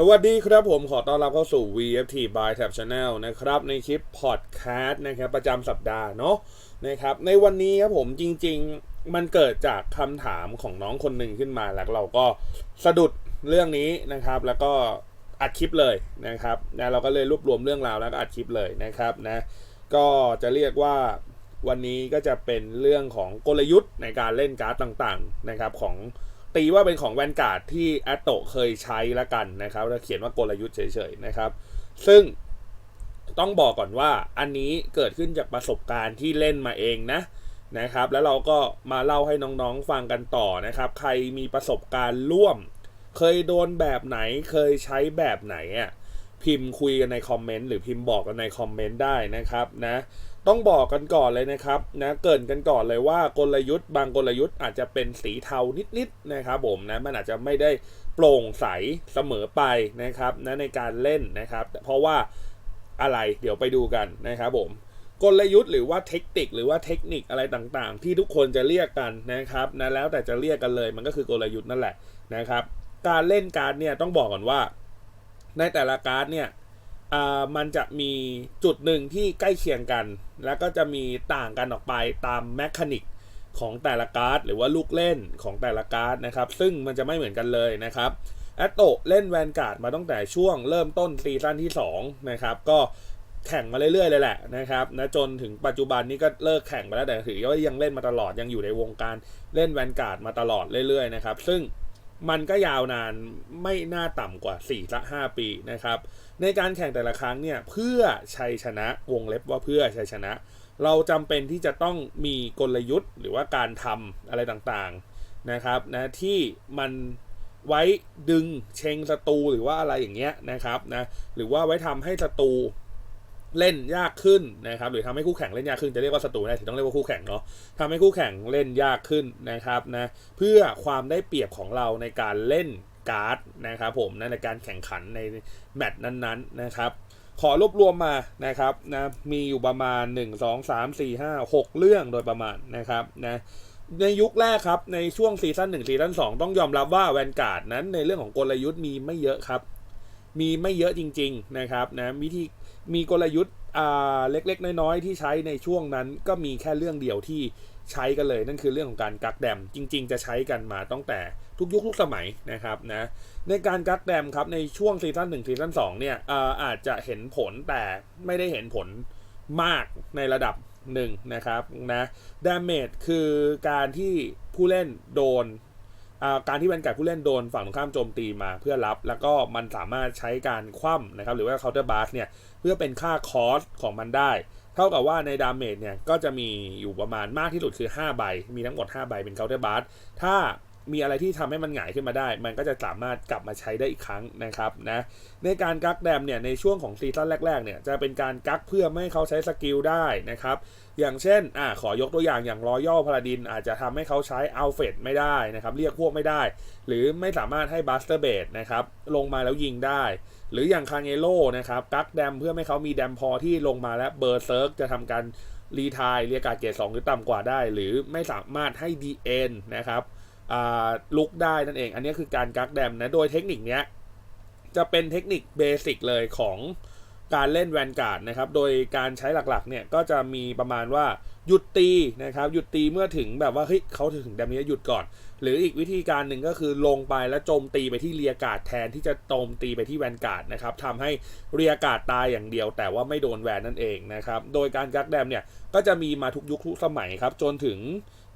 สวัสดีครับผมขอต้อนรับเข้าสู่ VFT by Tab Channel นะครับในคลิปพอดแคสต์นะครับประจำสัปดาห์เนาะนะครับในวันนี้ครับผมจริงๆมันเกิดจากคำถามของน้องคนหนึ่งขึ้นมาแล้วเราก็สะดุดเรื่องนี้นะครับ แล้วก็อัดคลิปเลยนะครับนะเราก็เลยรวบรวมเรื่องราวแล้วก็อัดคลิปเลยนะครับนะก็จะเรียกว่าวันนี้ก็จะเป็นเรื่องของกลยุทธ์ในการเล่นการ์ดต่างๆนะครับของ ตีว่าเป็นของแวนการ์ดที่แอตโตเคยใช้ละกันนะครับแล้วเขียนว่ากลยุทธ์เฉยๆนะครับ ซึ่งต้องบอกก่อนว่าอันนี้เกิดขึ้นจากประสบการณ์ที่เล่นมาเองนะนะครับ แล้วเราก็มาเล่าให้น้องๆฟังกันต่อนะครับ ใครมีประสบการณ์ร่วม เคยโดนแบบไหนเคยใช้แบบไหนอะพิมพ์คุยกันในคอมเมนต์หรือพิมพ์บอกกันในคอมเมนต์ได้นะครับนะ ต้องบอกกันก่อนเลยนะครับนะเกินกันก่อนเลยว่ากลยุทธ์บางกลยุทธ์อาจจะเป็นสีเทานิดๆนะครับผมนะมันอาจจะไม่ได้โปร่งใสเสมอไปนะครับนะในการเล่นนะครับ เพราะว่าอะไรเดี๋ยวไปดูกันนะครับผมกลยุทธ์หรือว่าเทคนิคหรือว่าเทคนิคอะไรต่างๆ ที่ทุกคนจะเรียกกันนะครับนะแล้วแต่จะเรียกกันเลยมันก็คือกลยุทธ์นั่นแหละนะครับ การเล่นการ์ดเนี่ยต้องบอกก่อนว่า ในแต่ละการ์ดเนี่ย อ่ามันจะมีจุดหนึ่งที่ใกล้เคียงกัน แล้วก็จะมีต่างกันออกไปตามแมคานิกของแต่ละการ์ดหรือว่าลูกเล่นของแต่ละการ์ดนะครับ ซึ่งมันจะไม่เหมือนกันเลยนะครับแอตโตเล่นแวนการ์ดมาตั้งแต่ช่วงเริ่มต้นซีซั่นที่2นะครับก็แข่งมาเรื่อยๆเลยแหละนะครับนะจนถึงปัจจุบันนี้ก็เลิกแข่งไปแล้วแต่ถือว่ายังเล่นมาตลอดยังอยู่ในวงการเล่นแวนการ์ดมาตลอดเรื่อยๆนะครับซึ่งมันก็ยาวนานไม่น่าต่ำกว่า4ละ5ปีนะครับ ในการแข่งแต่ละครั้งเนี่ยเพื่อชัยชนะวงเล็บว่าเพื่อชัยชนะ เราจำเป็นที่จะต้องมีกลยุทธ์หรือว่าการทำอะไรต่างๆนะครับนะที่มันไว้ดึงเชงศัตรูหรือว่าอะไรอย่างเงี้ยนะครับนะหรือว่าไว้ทำให้ศัตรูเล่นยากขึ้นนะครับหรือทำให้คู่แข่งเล่นยากขึ้นจะเรียกว่าศัตรูได้ถึงต้องเรียกว่าคู่แข่งเนาะทำให้คู่แข่งเล่นยากขึ้นนะครับนะเพื่อความได้เปรียบของเราในการเล่น การ์ดนะครับผมนะในการแข่งขันในแมตช์นั้นๆนะครับขอรวบรวมมานะครับนะมีอยู่ประมาณ 1 2 3 4 5 6 เรื่องโดยประมาณนะครับนะในยุคแรกครับ ในช่วงซีซั่น1ซีซั่น2 ต้องยอมรับว่าแวนการ์ดนั้นในเรื่องของกลยุทธ์มีไม่เยอะครับ มีไม่เยอะจริง ๆนะครับนะวิธีมีกลยุทธ์เล็กๆ น้อยๆ ที่ใช้ในช่วงนั้นก็มีแค่เรื่องเดียวที่ใช้กันเลย นั่นคือเรื่องของการกักแดมจริง ๆ จะใช้กันมาตั้งแต่ ทุกยุคทุกสมัยนะครับนะในการกักแดมครับในช่วงซีซั่นหนึ่งซีซั่นสองเนี่ยอาอาจจะเห็นผลแต่ไม่ได้เห็นผลมากในระดับหนึ่งนะครับนะดามเมจคือการที่ผู้เล่นโดนการที่แวนการ์ดผู้เล่นโดนฝั่งตรงข้ามโจมตีมาเพื่อรับ แล้วก็มันสามารถใช้การคว่ำนะครับหรือว่า counter blast เนี่ยเพื่อเป็นค่าคอสของมันได้ เท่ากับว่าในดามเมจเนี่ยก็จะมีอยู่ประมาณมากที่สุดคือ 5 ใบ มีทั้งหมด 5 ใบเป็น counter blast ถ้า มีอะไรที่ทำให้มันหงายขึ้นมาได้ มันก็จะสามารถกลับมาใช้ได้อีกครั้งนะครับนะในการกักแดมเนี่ยในช่วงของซีซั่นแรกๆเนี่ยจะเป็นการกักเพื่อไม่ให้เขาใช้สกิลได้นะครับอย่างเช่นอ่าขอยกตัวอย่างอย่างรอย่อพาราดินอาจจะทำให้เขาใช้อัลเฟดไม่ได้นะครับเรียกพวกไม่ได้ หรือไม่สามารถให้บัสเตอร์เบดนะครับลงมาแล้วยิงได้ หรืออย่างคาเอโลนะครับกักแดมเพื่อไม่เขามีแดมพอที่ลงมาและเบอร์เซิร์กจะทำการรีทายเรียกการเกรดสองหรือต่ำกว่าได้ หรือไม่สามารถให้ DN นะครับ ลุกได้นั่นเอง อันนี้คือการกักแดมนะ โดยเทคนิคเนี้ยจะเป็นเทคนิคเบสิกเลยของการเล่นแวนการ์ดนะครับ โดยการใช้หลักๆเนี่ยก็จะมีประมาณว่าหยุดตีนะครับ หยุดตีเมื่อถึงแบบว่าเฮ้ยเขาถึงแดมนี้หยุดก่อน หรืออีกวิธีการหนึ่งก็คือลงไปแล้วโจมตีไปที่เรียการ์ดแทนที่จะโจมตีไปที่แวนการ์ดนะครับทำให้เรียการ์ดตายอย่างเดียว แต่ว่าไม่โดนแวนนั่นเองนะครับ โดยการกักแดมเนี่ยก็จะมีมาทุกยุคทุกสมัยครับจนถึง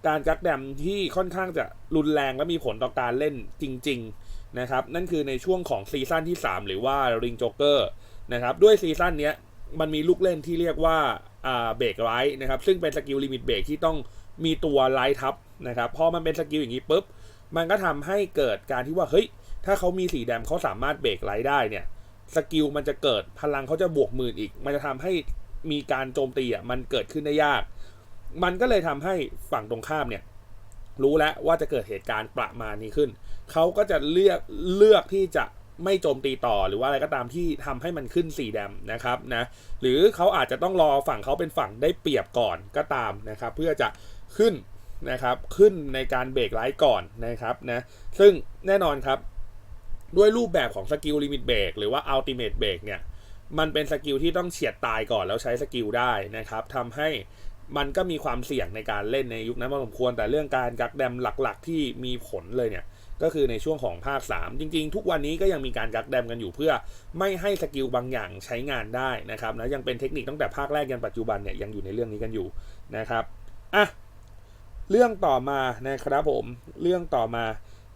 การกักแดมที่ค่อนข้างจะรุนแรงและมีผลต่อการเล่นจริง ๆนะครับ นั่นคือในช่วงของซีซั่นที่ 3 หรือว่าริงโจเกอร์นะครับด้วยซีซั่นนี้มันมีลูกเล่นที่เรียกว่าเบรกไลท์นะครับซึ่งเป็นสกิลลิมิตเบรกที่ต้องมีตัวไลท์ทับนะครับพอมันเป็นสกิลอย่างนี้ปุ๊บมันก็ทำให้เกิดการที่ว่าเฮ้ยถ้าเขามีสีแดมเขาสามารถเบรกไลท์ได้เนี่ยสกิลมันจะเกิดพลังเขาจะบวกหมื่นอีก มันจะทำให้มีการโจมตีอะมันเกิดขึ้นได้ยาก มันก็เลยทำให้ฝั่งตรงข้ามเนี่ยรู้แล้วว่าจะเกิดเหตุการณ์ประมาณนี้ขึ้น เขาก็จะเลือกเลือกที่จะไม่โจมตีต่อหรือว่าอะไรก็ตามที่ทำให้มันขึ้นสีแดมนะครับนะหรือเขาอาจจะต้องรอฝั่งเขาเป็นฝั่งได้เปรียบก่อนก็ตามนะครับ เพื่อจะขึ้นนะครับขึ้นในการเบรกไลท์ก่อนนะครับนะซึ่งแน่นอนครับ ด้วยรูปแบบของสกิลลิมิตเบรกหรือว่าอัลติเม e เบรกเนี่ยมันเป็นสกิลที่ต้องเฉียดตายก่อนแล้วใช้สกิลได้นะครับทำให้ มันก็มีความเสี่ยงในการเล่นในยุคนั้นพอสมควร แต่เรื่องการกักแดมหลักๆ ที่มีผลเลยเนี่ยก็คือในช่วงของภาค 3 จริง ๆ ทุกวันนี้ก็ยังมีการกักแดมกันอยู่เพื่อไม่ให้สกิลบางอย่างใช้งานได้นะครับนะยังเป็นเทคนิคตั้งแต่ภาคแรกยันปัจจุบันเนี่ยยังอยู่ในเรื่องนี้กันอยู่นะครับอะเรื่องต่อมานะครับผมเรื่องต่อมา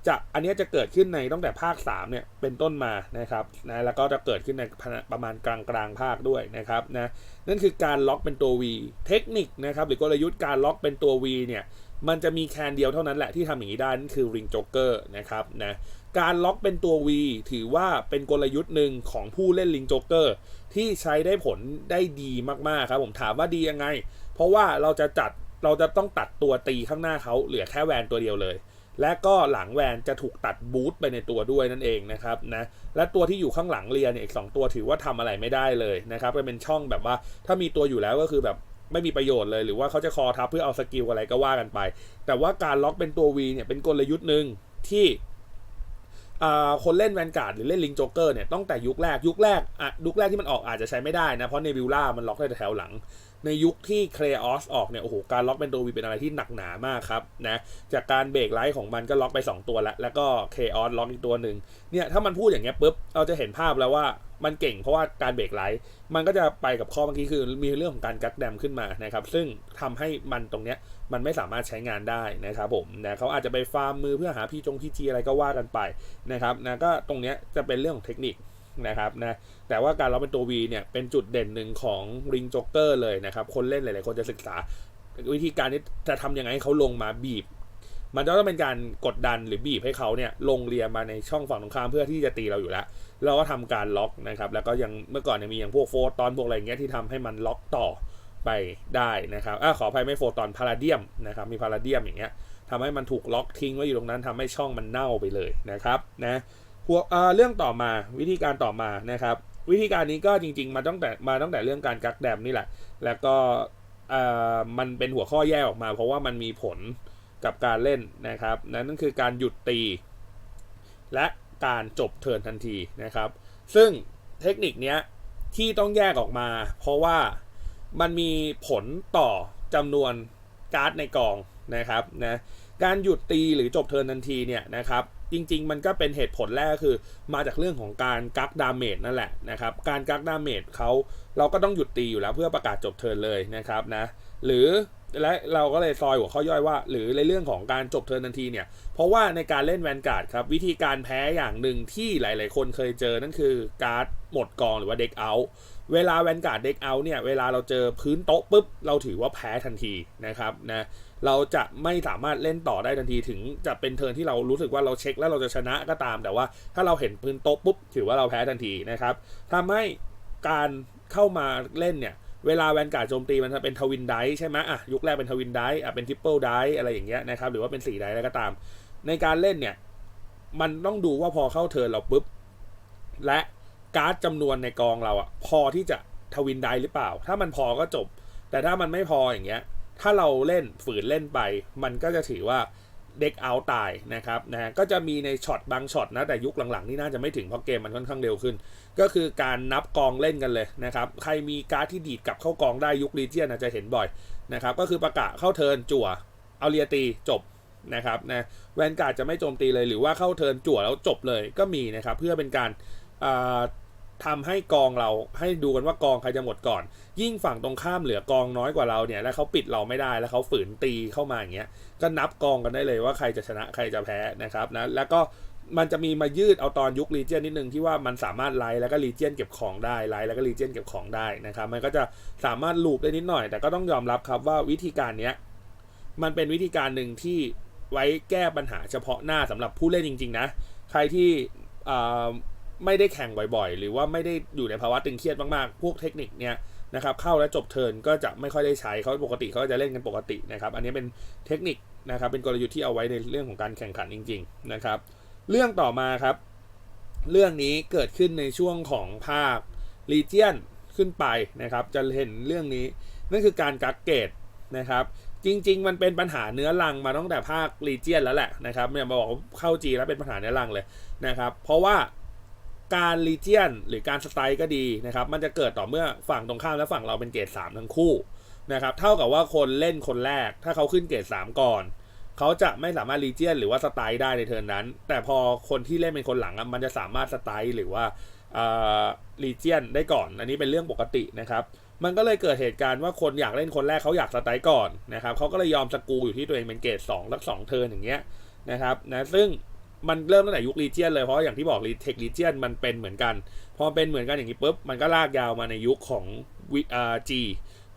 จะอันนี้จะเกิดขึ้นในตั้งแต่ภาค3เนี่ยเป็นต้นมานะครับนะแล้วก็จะเกิดขึ้นในประมาณกลางกลางภาคด้วยนะครับนะนั่นคือการล็อกเป็นตัว V เทคนิคนะครับหรือกลยุทธ์การล็อกเป็นตัว V เนี่ยมันจะมีแคนเดียวเท่านั้นแหละที่ทำอย่างนี้ได้นั่นคือ Ring Joker นะครับนะการล็อกเป็นตัว V ถือว่าเป็นกลยุทธ์หนึ่งของผู้เล่น Ring Joker ที่ใช้ได้ผลได้ดีมากๆครับผมถามว่าดียังไง เพราะว่าเราจะจัดเราจะต้องตัดตัวตีข้างหน้าเขาเหลือแค่แวนตัวเดียวเลย และก็หลังแวนจะถูกตัดบูทไปในตัวด้วยนั่นเองนะครับนะและตัวที่อยู่ข้างหลังเรียนเนี่ยอีกสตัวถือว่าทำอะไรไม่ได้เลยนะครับเป็นช่องแบบว่าถ้ามีตัวอยู่แล้วก็คือแบบไม่มีประโยชน์เลยหรือว่าเขาจะคอทับเพื่อเอาสกิลอะไรก็ว่ากันไป แต่ว่าการล็อกเป็นตัว V เนี่ยเป็นกลยุทธ์หนึ่งที่คนเล่นแวนการ์ดหรือเล่นลิงโจเกอร์เนี่ยต้องแต่ยุคแรกยุคแรกอะยุคแรกที่มันออกอาจจะใช้ไม่ได้นะ เพราะเนวิลล่ามันล็อกได้แถวหลัง ในยุคที่เคลออสออกเนี่ยโอ้โหการล็อกเป็นตัววีเป็นอะไรที่หนักหนามากครับนะจากการเบรกไลท์ของมันก็ล็อกไป 2 ตัวแล้วแล้วก็เคออสล็อกอีกตัวหนึ่งเนี่ยถ้ามันพูดอย่างเงี้ยปุ๊บเราจะเห็นภาพแล้วว่ามันเก่งเพราะว่าการเบรกไลท์มันก็จะไปกับข้อเมื่อกี้คือมีเรื่องของการกักแดมขึ้นมานะครับ ซึ่งทำให้มันตรงเนี้ยมันไม่สามารถใช้งานได้นะครับผมนะเขาอาจจะไปฟาร์มมือเพื่อหาพีจงพีจีอะไรก็ว่ากันไปนะครับนะก็ตรงเนี้ยจะเป็นเรื่องของเทคนิค นะครับนะแต่ว่าการล็อกเป็นตัว V เนี่ยเป็นจุดเด่นหนึ่งของริงจ็อกเกอร์เลยนะครับคนเล่นหลายๆคนจะศึกษา วิธีการนี้จะทำยังไงให้เขาลงมาบีบ มันจะต้องเป็นการกดดันหรือบีบให้เขาเนี่ยลงเรียมาในช่องฝั่งตรงข้ามเพื่อที่จะตีเราอยู่แล้วเราก็ทำการล็อกนะครับแล้วก็ยังเมื่อก่อนเนี่ยมีอย่างพวกโฟตอนพวกอะไรเงี้ยที่ทำให้มันล็อกต่อไปได้นะครับอขออภัยไม่โฟตอนพาราเดียมนะครับมีพาราเดียมอย่างเงี้ยทำให้มันถูกล็อกทิ้งไว้อยู่ตรงนั้นทำให้ช่องมันเน่าไปเลยนะครับนะ หัวเรื่องต่อมาวิธีการต่อมานะครับ วิธีการนี้ก็จริง ๆ มาตั้งแต่มาตั้งแต่เรื่องการกักแดมนี่แหละ แล้วก็มันเป็นหัวข้อแยกออกมา เพราะว่ามันมีผลกับการเล่นนะครับ นั่นคือการหยุดตี และการจบเทิร์นทันทีนะครับ ซึ่งเทคนิคนี้ที่ต้องแยกออกมา เพราะว่ามันมีผลต่อจำนวนการ์ดในกองนะครับนะการหยุดตีหรือจบเทิร์นทันทีเนี่ยนะครับ จริง ๆ มันก็เป็นเหตุผลแรกคือ มาจากเรื่องของการกักดาเมจนั่นแหละนะครับ การกักดาเมจเขาเราก็ต้องหยุดตีอยู่แล้วเพื่อประกาศจบเทิร์นเลยนะครับนะ หรือและเราก็เลยซอยหัวข้อย่อยว่า หรือในเรื่องของการจบเทิร์นทันทีเนี่ย เพราะว่าในการเล่นแวนการ์ดครับ วิธีการแพ้อย่างหนึ่งที่หลาย ๆ คนเคยเจอนั่นคือการ์ดหมดกองหรือว่าเด็กเอา เวลาแวนการ์ดเด็กเอาเนี่ย เวลาเราเจอพื้นโต๊ะปุ๊บ เราถือว่าแพ้ทันทีนะครับนะ เราจะไม่สามารถเล่นต่อได้ทันทีถึงจะเป็นเทิร์นที่เรารู้สึกว่าเราเช็คแล้วเราจะชนะก็ตาม แต่ว่าถ้าเราเห็นพื้นโต๊ะปุ๊บ ถือว่าเราแพ้ทันทีนะครับทำให้การเข้ามาเล่นเนี่ยเวลาแวนการ์ดโจมตีมันจะเป็นทวินไดใช่ไหมอะยุคแรกเป็นทวินไดอะเป็นทริปเปิลไดอะไรอย่างเงี้ยนะครับหรือว่าเป็นสี่ไดอะไรก็ตาม ในการเล่นเนี่ยมันต้องดูว่าพอเข้าเทิร์นเราปุ๊บและ การ์ดจำนวนในกองเราอะพอที่จะทวินได้หรือเปล่า ถ้ามันพอก็จบ แต่ถ้ามันไม่พออย่างเงี้ย ถ้าเราเล่นฝืนเล่นไป มันก็จะถือว่าเด็กเอาตายนะครับนะก็จะมีในช็อตบางช็อตนะแต่ยุคหลังๆนี่น่าจะไม่ถึงเพราะเกมมันค่อนข้างเร็วขึ้น ก็คือการนับกองเล่นกันเลยนะครับใครมีการ์ดที่ดีดกลับเข้ากองได้ยุครีเจียนจะเห็นบ่อยนะครับก็คือประกาศเข้าเทินจั่วเอาเรียตีจบนะครับนะแวนการ์ดจะไม่โจมตีเลยหรือว่าเข้าเทินจั่วแล้วจบเลยก็มีนะครับเพื่อเป็นการ ทำให้กองเราให้ดูกันว่ากองใครจะหมดก่อน ยิ่งฝั่งตรงข้ามเหลือกองน้อยกว่าเราเนี่ย แล้วเขาปิดเราไม่ได้แล้วเขาฝืนตีเข้ามาอย่างเงี้ยก็นับกองกันได้เลยว่าใครจะชนะใครจะแพ้นะครับนะแล้วก็มันจะมีมายืดเอาตอนยุครีเจียนนิดนึงที่ว่ามันสามารถไล่แล้วก็รีเจียนเก็บของได้ไล่แล้วก็รีเจียนเก็บของได้นะครับมันก็จะสามารถลูปได้นิดหน่อย แต่ก็ต้องยอมรับครับว่าวิธีการเนี้ยมันเป็นวิธีการหนึ่งที่ไว้แก้ปัญหาเฉพาะหน้าสำหรับผู้เล่นจริง ๆ นะ ใครที่ ไม่ได้แข่งบ่อยๆ หรือว่าไม่ได้อยู่ในภาวะตึงเครียดมากๆ พวกเทคนิคเนี้ยนะครับเข้าแล้วจบเทิร์นก็จะไม่ค่อยได้ใช้เขาปกติเขาจะเล่นกันปกตินะครับ อันนี้เป็นเทคนิคนะครับ เป็นกลยุทธ์ที่เอาไว้ในเรื่องของการแข่งขันจริง ๆนะครับ เรื่องต่อมาครับ เรื่องนี้เกิดขึ้นในช่วงของภาคลีเจียนขึ้นไปนะครับ จะเห็นเรื่องนี้นั่นคือการกักเกตนะครับ จริง ๆ มันเป็นปัญหาเนื้อรังมาตั้งแต่ภาครีเจียนแล้วแหละนะครับเนี่ยมาบอกเข้าจีแล้วเป็นปัญหาเนื้อรังเลยนะครับ เพราะว่า การรีเจียนหรือการสไตล์ก็ดีนะครับมันจะเกิดต่อเมื่อฝั่งตรงข้ามและฝั่งเราเป็นเกรด3ทั้งคู่นะครับเท่ากับว่าคนเล่นคนแรก ถ้าเขาขึ้นเกรด3 ก่อน เขาจะไม่สามารถรีเจียนหรือว่าสไตล์ได้ในเทิร์นนั้น แต่พอคนที่เล่นเป็นคนหลังมันจะสามารถสไตล์หรือว่ารีเจียนได้ก่อน อันนี้เป็นเรื่องปกตินะครับมันก็เลยเกิดเหตุการณ์ว่าคนอยากเล่นคนแรกเขาอยากสไตล์ก่อนนะครับเขาก็เลยยอมสกูอยู่ที่ตัวเองเป็นเกรด2สัก2เทิร์นอย่างเงี้ยนะครับนะซึ่ง มันเริ่มตั้งแต่ยุครีเจียนเลยเพราะอย่างที่บอกรีเทครีเจียนมันเป็นเหมือนกัน พอเป็นเหมือนกันอย่างนี้ปุ๊บมันก็ลากยาวมาในยุคของวิอ่าจี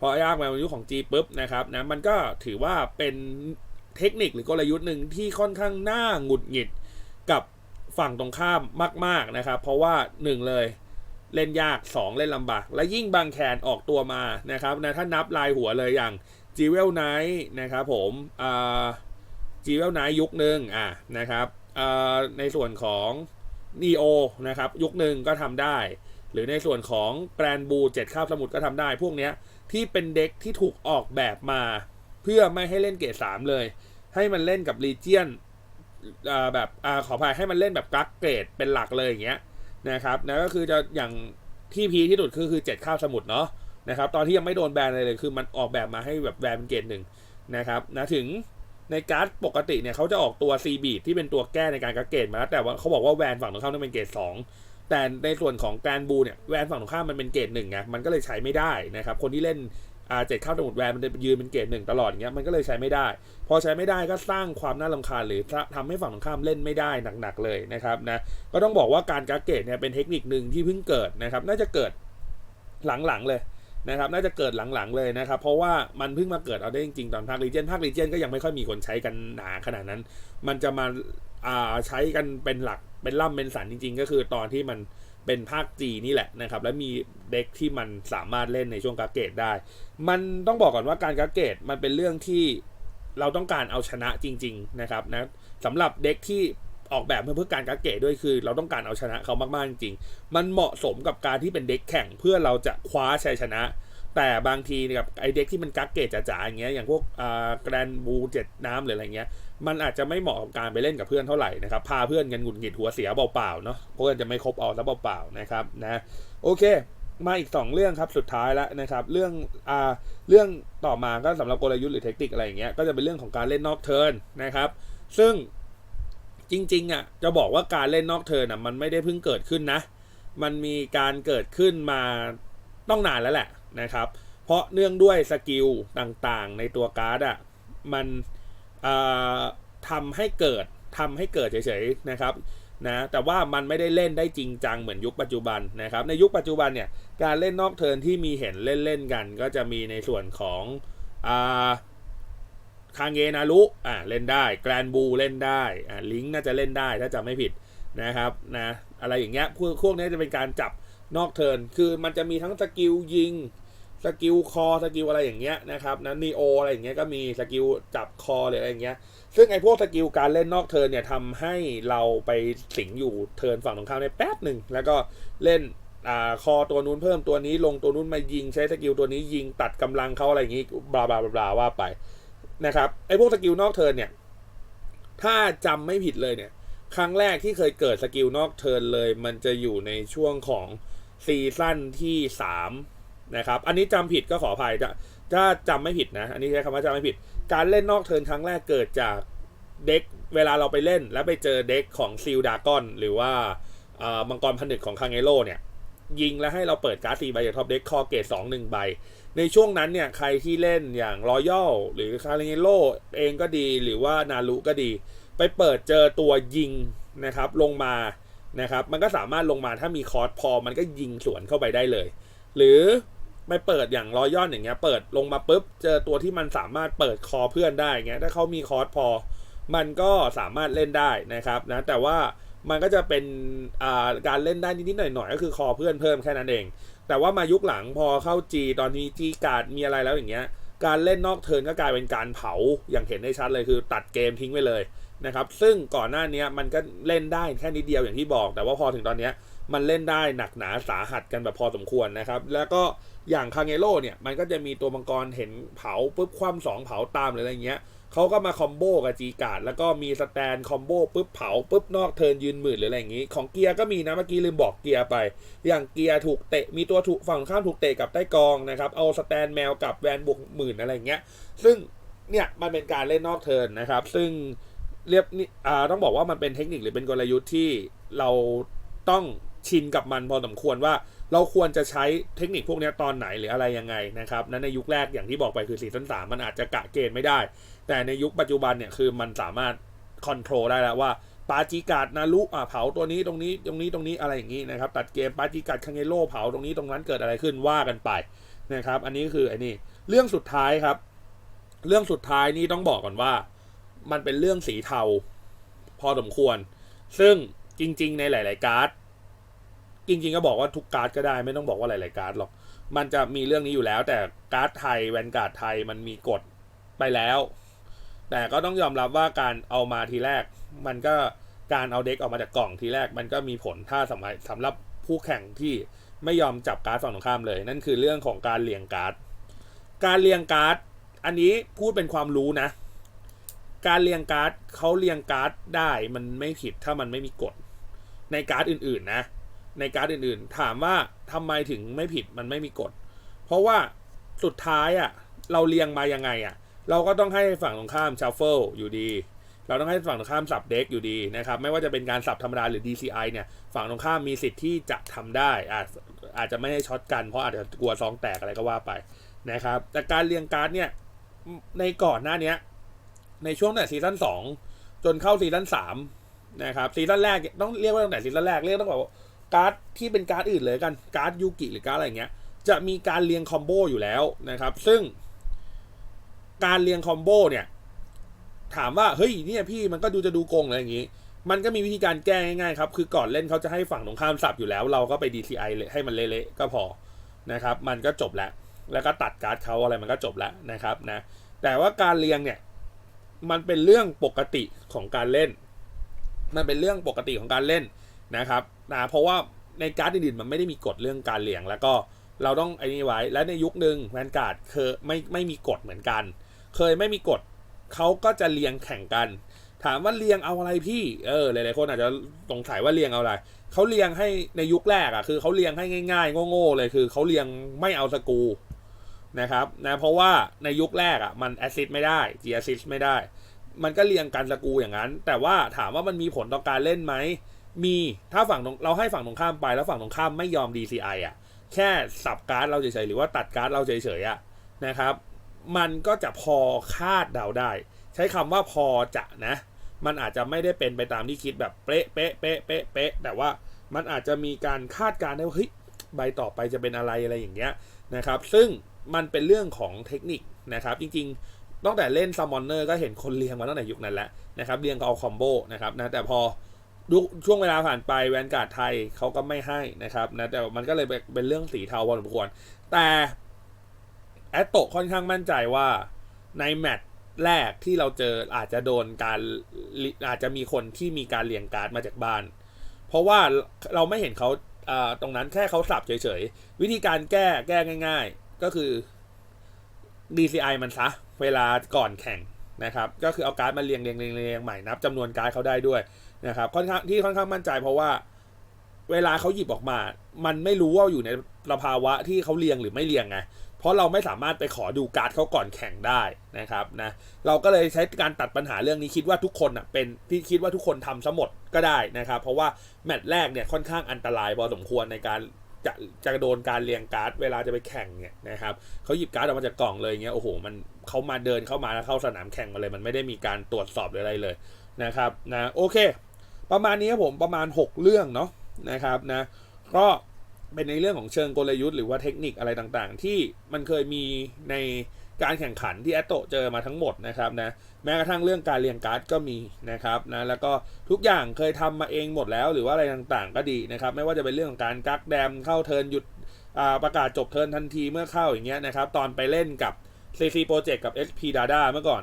พอยากมาในยุคของ G ปุ๊บนะครับนะมันก็ถือว่าเป็นเทคนิคหรือกลยุทธ์หนึ่งที่ค่อนข้างน่าหงุดหงิดกับฝั่งตรงข้ามมาก ๆนะครับ เพราะว่าหนึ่งเลยเล่นยาก 2 เล่นลำบาก และยิ่งบางแคนออกตัวมานะครับนะถ้านับลายหัวเลยอย่าง g ีเวลไนท์นะครับผมจีเวลไนท์ยุคหนึ่งอะนะครับ ในส่วนของ Neo นะครับ ยุคหนึ่งก็ทำได้ หรือในส่วนของแกรนบูเจ็ดข้าวสมุทรก็ทำได้ พวกเนี้ยที่เป็นเด็กที่ถูกออกแบบมา เพื่อไม่ให้เล่นเกรดสามเลย ให้มันเล่นกับลีเจียนแบบอขออภัยให้มันเล่นแบบกักเกรดเป็นหลักเลยอย่างเงี้ยนะครับนะก็คือจะอย่างที่พีที่สุดคือคือเจ็ดข้าวสมุทรเนาะนะครับ ตอนที่ยังไม่โดนแบนเลยเลย คือมันออกแบบมาให้แบบแบนเป็นเกรดหนึ่งนะครับนะถึง ในการ์ดปกติเนี่ยเขาจะออกตัวซีบีที่เป็นตัวแก้ในการกักเกรดมาแล้วแต่ว่าเขาบอกว่าแวนฝั่งตรงข้ามต้องเป็นเกรดสองแต่ในส่วนของการบูเนี่ยแวนฝั่งตรงข้ามมันเป็นเกรดหนึ่งไงมันก็เลยใช้ไม่ได้นะครับคนที่เล่นอ่าเจ็ดข้าวสมุดแวนมันจะยืนเป็นเกรดหนึ่งตลอดอย่างเงี้ยมันก็เลยใช้ไม่ได้ พอใช้ไม่ได้ก็สร้างความน่าลำคาญหรือทำให้ฝั่งตรงข้ามเล่นไม่ได้หนักๆเลยนะครับนะก็ต้องบอกว่าการกักเกตเนี่ยเป็นเทคนิคหนึ่งที่เพิ่งเกิดนะครับน่าจะเกิดหลังๆเลย นะครับน่าจะเกิดหลังๆเลยนะครับ เพราะว่ามันเพิ่งมาเกิดเอาได้จริงๆตอนภาครีเจนภาครีเจนก็ยังไม่ค่อยมีคนใช้กันหนาขนาดนั้น มันจะมาอ่าใช้กันเป็นหลักเป็นล่ำเป็นสันจริง ๆ ก็คือตอนที่มันเป็นภาคจีนี่แหละนะครับ และมีเด็กที่มันสามารถเล่นในช่วงกักเกตได้ มันต้องบอกก่อนว่าการกักเกตมันเป็นเรื่องที่เราต้องการเอาชนะจริง ๆ นะครับนะสำหรับเด็กที่ ออกแบบเพื่อการกักเกตด้วยคือ เราต้องการเอาชนะเขามากๆจริงๆมันเหมาะสมกับการที่เป็นเด็กแข่งเพื่อเราจะคว้าชัยชนะ แต่บางทีกับไอเด็กที่มันกักเกตจ๋าๆอย่างเงี้ยอย่างพวกอ่าแกรนบูเจ็ดน้ำหรืออะไรเงี้ยมันอาจจะไม่เหมาะกับการไปเล่นกับเพื่อนเท่าไหร่นะครับพาเพื่อนกันหงุดหงิดหัวเสียเปล่าๆเนาะเพื่อนจะไม่ครบเอาแล้วเปล่าๆนะครับนะโอเคมาอีก 2 เรื่องครับสุดท้ายแล้วนะครับ เรื่องอ่าเรื่องต่อมาก็สำหรับกลยุทธ์หรือเทคนิคอะไรอย่างเงี้ยก็จะเป็นเรื่องของการเล่นนอกเทิร์นนะครับ ซึ่ง จริงๆอะจะบอกว่าการเล่นนอกเทิร์นอะมันไม่ได้เพิ่งเกิดขึ้นนะ มันมีการเกิดขึ้นมาต้องนานแล้วแหละนะครับ เพราะเนื่องด้วยสกิลต่างๆ ในตัวการ์ดอะมันทำให้เกิดทำให้เกิดเฉยๆนะครับนะแต่ว่ามันไม่ได้เล่นได้จริงจังเหมือนยุคปัจจุบันนะครับ ในยุคปัจจุบันเนี่ยการเล่นนอกเทิร์นที่มีเห็นเล่นๆกัน ก็จะมีในส่วนของอ่า คางเงนารุอ่าเล่นได้แกรนบูเล่นได้อ่าลิงก์น่าจะเล่นได้ถ้าจำไม่ผิดนะครับนะอะไรอย่างเงี้ยพวกพวกนี้จะเป็นการจับนอกเทิร์นคือมันจะมีทั้งสกิลยิงสกิลคอสกิลอะไรอย่างเงี้ยนะครับนะนีโออะไรอย่างเงี้ยก็มีสกิลจับคอหรืออะไรอย่างเงี้ยซึ่งไอ้พวกสกิลการเล่นนอกเทิร์นเนี่ยทำให้เราไปสิงอยู่เทิร์นฝั่งตรงข้ามได้แป๊บหนึ่งแล้วก็เล่นอ่าคอตัวนู้นเพิ่มตัวนี้ลงตัวนู้นมายิงใช้สกิลตัวนี้ยิงตัดกำลังเขาอะไรอย่างงี้บลาบลาบลาว่าไป นะครับไอ้พวกสกิลนอกเทิร์นเนี่ย ถ้าจำไม่ผิดเลยเนี่ย ครั้งแรกที่เคยเกิดสกิลนอกเทิร์นเลย มันจะอยู่ในช่วงของซีซั่นที่3นะครับ อันนี้จำผิดก็ขออภัยจะถ้าจำไม่ผิดนะ อันนี้ใช้คำว่าจำไม่ผิด การเล่นนอกเทิร์นครั้งแรกเกิดจากเด็กเวลาเราไปเล่นแล้วไปเจอเด็กของซิลดากอนหรือว่ามังกรผนึกของคังเอโร่เนี่ย ยิงแล้วให้เราเปิดการ์ดสีใบจากท็อปเด็กคอเกตสองหนึ่งใบ ในช่วงนั้นเนี่ยใครที่เล่นอย่างรอยัลหรือคาริเอโร่เองก็ดีหรือว่านารุก็ดี ไปเปิดเจอตัวยิงนะครับลงมานะครับมันก็สามารถลงมาถ้ามีคอร์สพอมันก็ยิงสวนเข้าไปได้เลย หรือไม่เปิดอย่างรอยย่อนอย่างเงี้ยเปิดลงมาปุ๊บเจอตัวที่มันสามารถเปิดคอเพื่อนได้เงี้ยถ้าเขามีคอร์สพอ มันก็สามารถเล่นได้นะครับนะแต่ว่า มันก็จะเป็นการเล่นได้นิดๆหน่อยๆก็คือคอเพื่อนเพิ่มแค่นั้นเอง แต่ว่ามายุคหลังพอเข้าจีตอนนี้จีการ์ดมีอะไรแล้วอย่างเงี้ย การเล่นนอกเทิร์นก็กลายเป็นการเผาอย่างเห็นได้ชัดเลยคือตัดเกมทิ้งไปเลยนะครับ ซึ่งก่อนหน้านี้มันก็เล่นได้แค่นิดเดียวอย่างที่บอก แต่ว่าพอถึงตอนนี้มันเล่นได้หนักหนาสาหัสกันแบบพอสมควรนะครับ แล้วก็อย่างคาเงโร่เนี่ยมันก็จะมีตัวมังกรเห็นเผาปุ๊บคว่ำสองเผาตามหรืออะไรเงี้ย เขาก็มาคอมโบกับจีการ์ดแล้วก็มีสแตนคอมโบปุ๊บเผาปุ๊บนอกเทินยืนหมื่นหรืออะไรอย่างงี้ ของเกียร์ก็มีนะเมื่อกี้ลืมบอกเกียร์ไป อย่างเกียร์ถูกเตะมีตัวถูกฝั่งข้ามถูกเตะกับใต้กองนะครับเอาสแตนแมวกับแวนบวกหมื่นอะไรอย่างเงี้ย ซึ่งเนี่ยมันเป็นการเล่นนอกเทินนะครับ ซึ่งเรียบนี่อ่าต้องบอกว่ามันเป็นเทคนิคหรือเป็นกลยุทธ์ที่เราต้องชินกับมันพอสมควรว่าเราควรจะใช้เทคนิคพวกนี้ตอนไหนหรืออะไรยังไงนะครับ นั้นในยุคแรกอย่างที่บอกไปคือซีซั่นสามมันอาจจะกะเกณฑ์ไม่ได้ แต่ในยุคปัจจุบันเนี่ยคือมันสามารถคอนโทรลได้แล้วว่าปาจิกาดนารุอ่าเผาตัวนี้ตรงนี้ตรงนี้ตรงนี้อะไรอย่างนี้นะครับ ตัดเกมปาจิกาดคังเงโรเผาตรงนี้ตรงนั้นเกิดอะไรขึ้นว่ากันไปนะครับ อันนี้คือไอ้นี่เรื่องสุดท้ายครับ เรื่องสุดท้ายนี่ต้องบอกก่อนว่า มันเป็นเรื่องสีเทา พอสมควร ซึ่งจริง ๆ ในหลาย ๆ การ์ด จริง ๆ ก็บอกว่าทุกการ์ดก็ได้ไม่ต้องบอกว่าหลาย ๆ การ์ดหรอกมันจะมีเรื่องนี้อยู่แล้ว แต่การ์ดไทยแวนการ์ดไทยมันมีกฎไปแล้ว แต่ก็ต้องยอมรับว่าการเอามาทีแรก มันก็การเอาเด็กออกมาจากกล่องทีแรก มันก็มีผลถ้าสำหรับสำหรับผู้แข่งที่ไม่ยอมจับการ์ดฝั่งตรงข้ามเลย นั่นคือเรื่องของการเรียงการ์ดการเรียงการ์ดอันนี้พูดเป็นความรู้นะ การเรียงการ์ดเขาเรียงการ์ดได้มันไม่ผิดถ้ามันไม่มีกฎในการ์ดอื่น ๆ นะ ในการ์ดอื่นๆ ถามว่าทำไมถึงไม่ผิดมันไม่มีกฎเพราะว่าสุดท้ายอะ่ะเราเรียงมายังไงอะ่ะ เราก็ต้องให้ฝั่งตรงข้ามชัฟเฟิลอยู่ดี เราต้องให้ฝั่งตรงข้ามสับเด็กอยู่ดีนะครับ ไม่ว่าจะเป็นการสับธรรมดาหรือ DCI เนี่ย ฝั่งตรงข้ามมีสิทธิ์ที่จะทำได้อาจอาจจะไม่ให้ช็อตกันเพราะอาจจะกลัวซองแตกอะไรก็ว่าไปนะครับ แต่การเรียงการ์ดเนี่ยในก่อนหน้านี้ในช่วงแต่ซีซั่นสองจนเข้าซีซั่นสามนะครับซีซั่นแรกต้องเรียกว่าตั้งแต่ซีซั่นแรกเรียกต้องบอกว่าการ์ดที่เป็นการ์ดอื่นเลยกันการ์ดยูกิหรือการ์ดอะไรเงี้ยจะมีการเรียงคอมโบอยู่แล้วนะครับ ซึ่ง การเรียงคอมโบเนี่ย ถามว่าเฮ้ยเนี่ยพี่มันก็ดูจะดูโกงอะไรอย่างงี้ มันก็มีวิธีการแก้ง่ายๆครับ คือก่อนเล่นเขาจะให้ฝั่งตรงข้ามสับอยู่แล้ว เราก็ไป DTI เลยให้มันเละๆก็พอนะครับ มันก็จบแล้ว แล้วก็ตัดการ์ดเขาอะไรมันก็จบแล้วนะครับนะแต่ว่าการเรียงเนี่ยมันเป็นเรื่องปกติของการเล่น มันเป็นเรื่องปกติของการเล่นนะครับนะเพราะว่าในการ์ดอื่นๆมันไม่ได้มีกฎเรื่องการเรียงแล้วก็เราต้องไอ้นี่ไว้ และในยุคหนึ่งแวนการ์ดเคยไม่ไม่มีกฎเหมือนกัน เคยไม่มีกฎเขาก็จะเรียงแข่งกัน ถามว่าเรียงเอาอะไรพี่ เออหลายๆคนอาจจะสงสัยว่าเรียงเอาอะไรเขาเรียงให้ในยุคแรกอะคือเขาเรียงให้ง่ายๆโง่ๆเลยคือเขาเรียงไม่เอาสกูนะครับนะเพราะว่าในยุคแรกอะมันแอซิดไม่ได้จีแอซิดไม่ได้ มันก็เรียงกันสกูอย่างนั้น แต่ว่าถามว่ามันมีผลต่อการเล่นไหมมีถ้าฝั่งตรงเราให้ฝั่งตรงข้ามไปแล้วฝั่งตรงข้ามไม่ยอม DCI อะแค่สับการ์ดเราเฉยๆหรือว่าตัดการ์ดเราเฉยๆอะนะครับ มันก็จะพอคาดเดาได้ ใช้คำว่าพอจะนะ มันอาจจะไม่ได้เป็นไปตามที่คิดแบบเป๊ะเป๊ะเป๊ะเป๊ะเป๊ะแต่ว่ามันอาจจะมีการคาดการณ์ได้ว่าเฮ้ยใบต่อไปจะเป็นอะไรอะไรอย่างเงี้ยนะครับ ซึ่งมันเป็นเรื่องของเทคนิคนะครับ จริงๆตั้งแต่เล่นซัมมอนเนอร์ก็เห็นคนเรียงมาตั้งแต่ยุคนั้นแล้วนะครับเรียงก็เอาคอมโบนะครับนะแต่พอช่วงเวลาผ่านไปแวนการ์ดไทยเขาก็ไม่ให้นะครับนะแต่มันก็เลยเป็นเรื่องสีเทาพอสมควร แต่ แอตโตค่อนข้างมั่นใจว่าในแมตช์แรกที่เราเจออาจจะโดนการอาจจะมีคนที่มีการเรียงการ์ดมาจากบ้าน เพราะว่าเราไม่เห็นเขาตรงนั้นแค่เขาสับเฉยๆ วิธีการแก้แก้ง่าย ๆ ก็คือ DCI มันซะ เวลาก่อนแข่งนะครับ ก็คือเอาการ์ดมาเรียงเรียงเรียงเรียงใหม่นับจำนวนการ์ดเขาได้ด้วยนะครับค่อนข้างที่ค่อนข้างมั่นใจเพราะว่าเวลาเขาหยิบออกมา มันไม่รู้ว่าอยู่ในสภาวะที่เขาเรียงหรือไม่เรียงไง เพราะเราไม่สามารถไปขอดูการ์ดเขาก่อนแข่งได้นะครับนะเราก็เลยใช้การตัดปัญหาเรื่องนี้คิดว่าทุกคนอะเป็นที่คิดว่าทุกคนทำซะหมดก็ได้นะครับ เพราะว่าแมตช์แรกเนี่ยค่อนข้างอันตรายพอสมควรในการจะจะโดนการเรียงการ์ดเวลาจะไปแข่งเนี่ยนะครับเขาหยิบการ์ดออกมาจากกล่องเลยเงี้ยโอ้โหมันเขามาเดินเข้ามาแล้วเข้าสนามแข่งมาเลย มันไม่ได้มีการตรวจสอบหรืออะไรเลยนะครับนะโอเค ประมาณนี้ครับผมประมาณ 6 เรื่องเนาะนะครับนะก็ เป็นในเรื่องของเชิงกลยุทธ์หรือว่าเทคนิคอะไรต่างๆ ที่มันเคยมีในการแข่งขันที่แอตโตเจอมาทั้งหมดนะครับนะแม้กระทั่งเรื่องการเรียงการ์ดก็มีนะครับนะแล้วก็ทุกอย่างเคยทำมาเองหมดแล้วหรือว่าอะไรต่างๆ ก็ดีนะครับไม่ว่าจะเป็นเรื่องของการกักแดมเข้าเทินหยุดประกาศจบเทินทันทีเมื่อเข้าอย่างเงี้ยนะครับตอนไปเล่นกับ CC Project กับ SP Dada เมื่อก่อน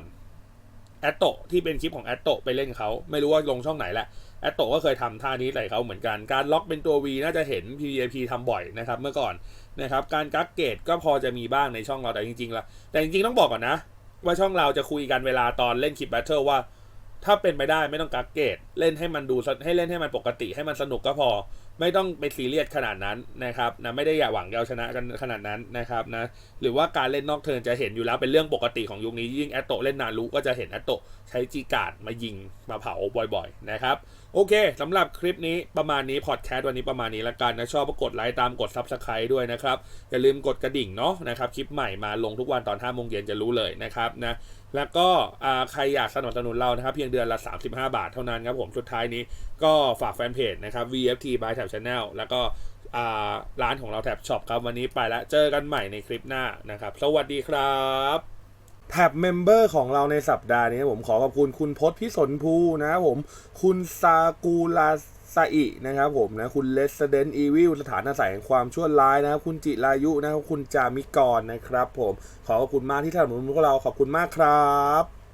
แอตโตที่เป็นคลิปของแอตโตไปเล่นเขาไม่รู้ว่าลงช่องไหนแหละแอตโตก็เคยทำท่านี้ใส่เขาเหมือนกัน การล็อกเป็นตัว V น่าจะเห็น PVP ทำบ่อยนะครับเมื่อก่อนนะครับการกักเกตก็พอจะมีบ้างในช่องเราแต่จริงๆละแต่จริงๆต้องบอกก่อนนะ ว่าช่องเราจะคุยกันเวลาตอนเล่นคลิปแบทเทิลว่า ถ้าเป็นไปได้ไม่ต้องกักเกตเล่นให้มันดูให้เล่นให้มันปกติให้มันสนุกก็พอ ไม่ต้องไปซีเรียสขนาดนั้นนะครับนะไม่ได้อยากหวังจะเอาชนะกันขนาดนั้นนะครับนะหรือว่าการเล่นนอกเทิร์นจะเห็นอยู่แล้วเป็นเรื่องปกติของยุคนี้ยิ่งแอตโตเล่นนารุก็จะเห็นแอตโตใช้จีการ์ดมายิงมาเผาบ่อยๆนะครับโอเคสำหรับคลิปนี้ประมาณนี้พอดแคสต์วันนี้ประมาณนี้ละกันนะชอบก็กดไลค์ตามกด Subscribe ด้วยนะครับ อย่าลืมกดกระดิ่งเนาะนะครับคลิปใหม่มาลงทุกวันตอน5โมงเย็นจะรู้เลยนะครับนะแล้วก็ใครอยากสนับสนุนเรานะครับ เพียงเดือนละ 35 บาทเท่านั้นครับผมสุดท้ายนี้ก็ฝากแฟนเพจนะครับ VFT by Tab Channel แล้วก็ร้านของเราแท็บช็อปครับวันนี้ไปแล้วเจอกันใหม่ในคลิปหน้านะครับ สวัสดีครับ แท็บเมมเบอร์ของเราในสัปดาห์นี้ผมขอขอบคุณคุณพศพิสนภูนะครับผม คุณซากูลาซาอินะครับผมนะคุณเลสเดนอีวิลสถานอาศัยแห่งความชั่วร้ายนะครับ คุณจิรายุนะครับคุณจามิกรนะครับผม ขอขอบคุณมากที่สนับสนุนพวกเราขอบคุณมากครับ